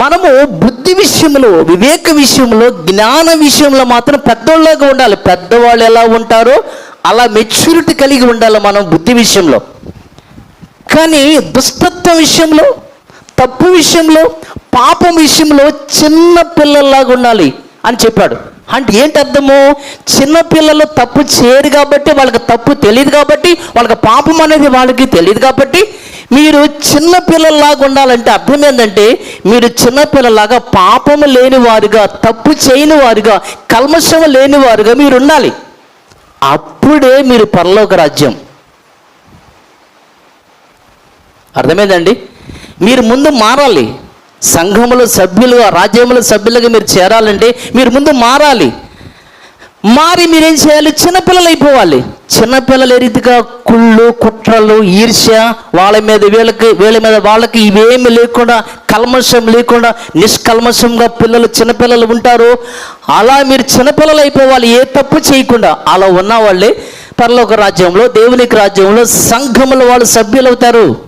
మనము బుద్ధి విషయంలో వివేక విషయంలో జ్ఞాన విషయంలో మాత్రం పెద్దోళ్ళగా ఉండాలి. పెద్దవాళ్ళు ఎలా ఉంటారో అలా మెచ్యూరిటీ కలిగి ఉండాలి మనం బుద్ధి విషయంలో. కానీ దుష్టత్వం విషయంలో తప్పు విషయంలో పాపం విషయంలో చిన్న పిల్లల్లాగా ఉండాలి అని చెప్పాడు. అంటే ఏంటి అర్థము? చిన్నపిల్లలు తప్పు చేయరు కాబట్టి వాళ్ళకి తప్పు తెలియదు కాబట్టి వాళ్ళకి పాపం అనేది వాళ్ళకి తెలియదు కాబట్టి మీరు చిన్నపిల్లల్లాగా ఉండాలంటే అర్థం ఏంటంటే మీరు చిన్నపిల్లలాగా పాపము లేని వారుగా తప్పు చేయని వారుగా కల్మషం లేని వారుగా మీరు ఉండాలి. అప్పుడే మీరు పరలోక రాజ్యం. అర్థమైందండి మీరు ముందు మారాలి. సంఘములో సభ్యులుగా రాజ్యముల సభ్యులుగా మీరు చేరాలంటే మీరు ముందు మారాలి. మారి మీరేం చేయాలి? చిన్నపిల్లలు అయిపోవాలి. చిన్నపిల్లలు ఏ రీతిగా కుళ్ళు కుట్రలు ఈర్ష్య వాళ్ళ మీద వీళ్ళకి వీళ్ళ మీద వాళ్ళకి ఇవేమి లేకుండా కల్మషం లేకుండా నిష్కల్మషంగా పిల్లలు చిన్నపిల్లలు ఉంటారు. అలా మీరు చిన్నపిల్లలు అయిపోవాలి. ఏ తప్పు చేయకుండా. అలా ఉన్న వాళ్ళే పరలోక రాజ్యంలో దేవునికి రాజ్యంలో సంఘముల వాళ్ళు సభ్యులు అవుతారు